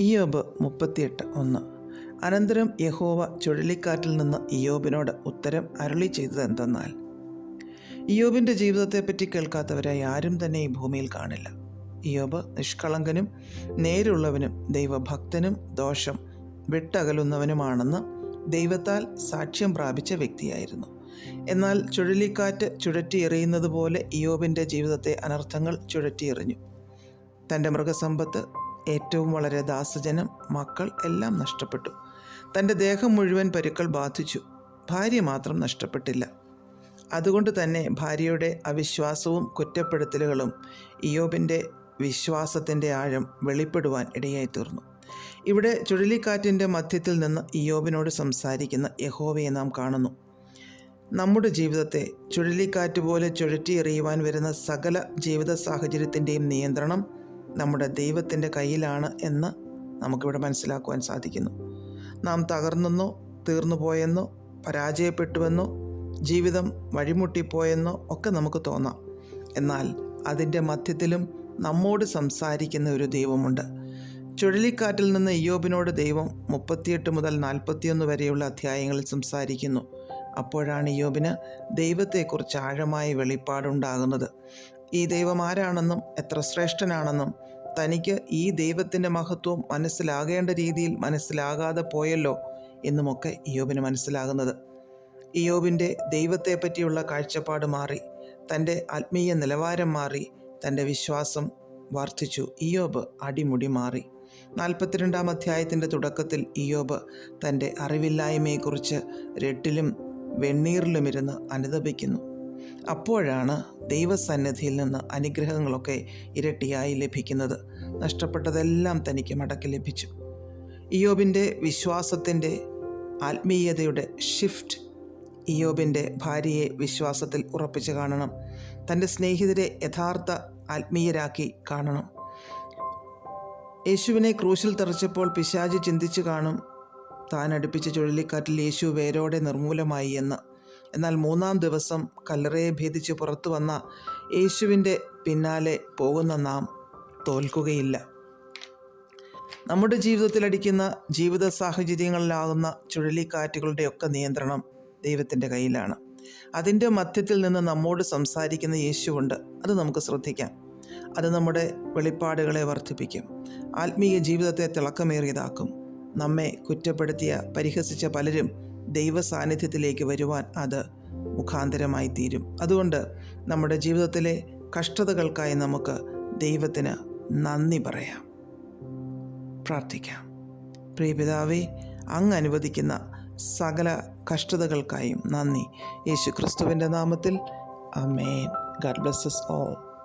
ഇയോബ് മുപ്പത്തിയെട്ട് ഒന്ന്. അനന്തരം യഹോവ ചുഴലിക്കാറ്റിൽ നിന്ന് ഇയോബിനോട് ഉത്തരം അരുളി ചെയ്തത് എന്തെന്നാൽ ഇയോബിന്റെ ജീവിതത്തെപ്പറ്റി കേൾക്കാത്തവരായി ആരും തന്നെ ഈ ഭൂമിയിൽ കാണില്ല. ഇയോബ് നിഷ്കളങ്കനും നേരുള്ളവനും ദൈവഭക്തനും ദോഷം വിട്ടകലുന്നവനുമാണെന്ന് ദൈവത്താൽ സാക്ഷ്യം പ്രാപിച്ച വ്യക്തിയായിരുന്നു. എന്നാൽ ചുഴലിക്കാറ്റ് ചുഴറ്റിയെറിയുന്നത് പോലെ ഇയോബിന്റെ ജീവിതത്തെ അനർത്ഥങ്ങൾ ചുഴറ്റിയെറിഞ്ഞു. തന്റെ മൃഗസമ്പത്ത് ഏറ്റവും വളരെ ദാസജനം മക്കൾ എല്ലാം നഷ്ടപ്പെട്ടു. തന്റെ ദേഹം മുഴുവൻ പരുക്കൾ ബാധിച്ചു. ഭാര്യ മാത്രം നഷ്ടപ്പെട്ടില്ല. അതുകൊണ്ട് തന്നെ ഭാര്യയുടെ അവിശ്വാസവും കുറ്റപ്പെടുത്തലുകളും ഇയോബിന്റെ വിശ്വാസത്തിന്റെ ആഴം വെളിപ്പെടുവാൻ ഇടയായി തീർന്നു ഇവിടെ ചുഴലിക്കാറ്റിന്റെ മധ്യത്തിൽ നിന്ന് ഇയോബിനോട് സംസാരിക്കുന്ന യഹോവയെ നാം കാണുന്നു. നമ്മുടെ ജീവിതത്തെ ചുഴലിക്കാറ്റ് പോലെ ചുഴറ്റിയെറിയുവാൻ വരുന്ന സകല ജീവിത സാഹചര്യത്തിന്റെയും നിയന്ത്രണം നമ്മുടെ ദൈവത്തിന്റെ കയ്യിലാണ് എന്ന് നമുക്കിവിടെ മനസ്സിലാക്കുവാൻ സാധിക്കുന്നു. നാം തകർന്നെന്നോ തീർന്നു പോയെന്നോ പരാജയപ്പെട്ടുവെന്നോ ജീവിതം വഴിമുട്ടിപ്പോയെന്നോ ഒക്കെ നമുക്ക് തോന്നാം. എന്നാൽ അതിന്റെ മധ്യത്തിലും നമ്മോട് സംസാരിക്കുന്ന ഒരു ദൈവമുണ്ട്. ചുഴലിക്കാറ്റിൽ നിന്ന് ഇയോബിനോട് ദൈവം മുപ്പത്തിയെട്ട് മുതൽ നാൽപ്പത്തിയൊന്ന് വരെയുള്ള അധ്യായങ്ങളിൽ സംസാരിക്കുന്നു. അപ്പോഴാണ് ഇയോബിന് ദൈവത്തെക്കുറിച്ച് ആഴമായ വെളിപ്പാടുണ്ടാകുന്നത്. ഈ ദൈവം ആരാണെന്നും എത്ര ശ്രേഷ്ഠനാണെന്നും തനിക്ക് ഈ ദൈവത്തിന്റെ മഹത്വം മനസ്സിലാകേണ്ട രീതിയിൽ മനസ്സിലാകാതെ പോയല്ലോ എന്നുമൊക്കെ ഇയോബിന് മനസ്സിലാകുന്നത്. ഇയോബിന്റെ ദൈവത്തെ പറ്റിയുള്ള കാഴ്ചപ്പാട് മാറി തന്റെ ആത്മീയ നിലവാരം മാറി തന്റെ വിശ്വാസം വർദ്ധിച്ചു. ഇയോബ് അടിമുടി മാറി. നാൽപ്പത്തിരണ്ടാം അധ്യായത്തിന്റെ തുടക്കത്തിൽ ഇയോബ് തന്റെ അറിവില്ലായ്മയെക്കുറിച്ച് രട്ടിലും വെണ്ണീറിലുമിരുന്ന് അനുദപിക്കുന്നു അപ്പോഴാണ് ദൈവസന്നിധിയിൽ നിന്ന് അനുഗ്രഹങ്ങളൊക്കെ ഇരട്ടിയായി ലഭിക്കുന്നത്. നഷ്ടപ്പെട്ടതെല്ലാം തനിക്ക് മടക്കി ലഭിച്ചു. ഇയോബിന്റെ വിശ്വാസത്തിന്റെ ആത്മീയതയുടെ ഷിഫ്റ്റ് ഇയോബിന്റെ ഭാര്യയെ വിശ്വാസത്തിൽ ഉറപ്പിച്ച് കാണണം. തന്റെ സ്നേഹിതരെ യഥാർത്ഥ ആത്മീയരാക്കി കാണണം. യേശുവിനെ ക്രൂശിൽ തെറിച്ചപ്പോൾ പിശാജ് ചിന്തിച്ചു കാണും. താൻ അടുപ്പിച്ച ചുഴലിക്കാറ്റിൽ യേശു വേരോടെ നിർമൂലമായി എന്ന് എന്നാൽ മൂന്നാം ദിവസം കല്ലറയെ ഭേദിച്ച് പുറത്തു വന്ന യേശുവിന്റെ പിന്നാലെ പോകുന്ന നാം തോൽക്കുകയില്ല. നമ്മുടെ ജീവിതത്തിൽ അടിക്കുന്ന ജീവിത സാഹചര്യങ്ങളിലാകുന്ന ചുഴലിക്കാറ്റുകളുടെയൊക്കെ നിയന്ത്രണം ദൈവത്തിന്റെ കയ്യിലാണ്. അതിന്റെ മധ്യത്തിൽ നിന്ന് നമ്മോട് സംസാരിക്കുന്ന യേശുവുണ്ട്. അത് നമുക്ക് ശ്രദ്ധിക്കാം. അത് നമ്മുടെ വെളിപ്പാടുകളെ വർദ്ധിപ്പിക്കും. ആത്മീയ ജീവിതത്തെ തിളക്കമേറിയതാക്കും. നമ്മെ കുറ്റപ്പെടുത്തിയ പരിഹസിച്ച പലരും ദൈവ സാന്നിധ്യത്തിലേക്ക് വരുവാൻ അത് മുഖാന്തരമായി തീരും. അതുകൊണ്ട് നമ്മുടെ ജീവിതത്തിലെ കഷ്ടതകൾക്കായി നമുക്ക് ദൈവത്തിന് നന്ദി പറയാം. പ്രാർത്ഥിക്കാം. പ്രിയപിതാവേ അങ്ങ് അനുവദിക്കുന്ന സകല കഷ്ടതകൾക്കായും നന്ദി. യേശു ക്രിസ്തുവിന്റെ നാമത്തിൽ. Amen God blesses all.